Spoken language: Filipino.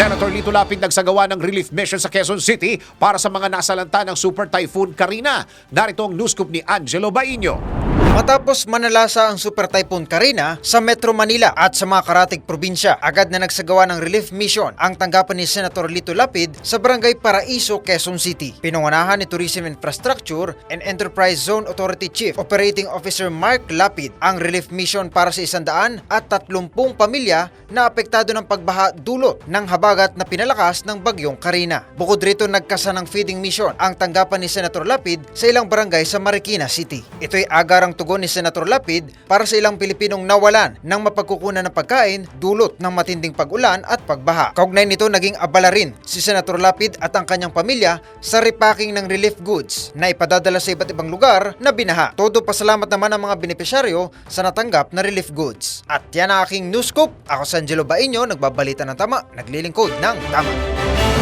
Senator Lito Lapid nagsagawa ng relief mission sa Quezon City para sa mga nasalanta ng Super Typhoon Karina. Narito ang news scoop ni Angelo Baino. Matapos manalasa ang Super Typhoon Karina sa Metro Manila at sa mga karatig probinsya, agad na nagsagawa ng relief mission ang tanggapan ni Senator Lito Lapid sa Barangay Paraiso, Quezon City. Pinungunahan ni Tourism Infrastructure and Enterprise Zone Authority Chief Operating Officer Mark Lapid ang relief mission para sa isandaan at tatlumpung pamilya na apektado ng pagbaha dulot ng habagat na pinalakas ng bagyong Karina. Bukod rito nagkasa ng feeding mission ang tanggapan ni Senator Lapid sa ilang barangay sa Marikina City. Ito'y agarang tugon ni Senator Lapid para sa ilang Pilipinong nawalan ng mapagkukunan ng pagkain dulot ng matinding pag-ulan at pagbaha. Kaugnay nito naging abala rin si Senator Lapid at ang kanyang pamilya sa repacking ng relief goods na ipadadala sa iba't ibang lugar na binaha. Todo pasalamat naman ang mga benepisyaryo sa natanggap na relief goods. At yan ang aking news scoop. Ako si Angelo Baino, nagbabalita ng tama, naglilingkod ng tama.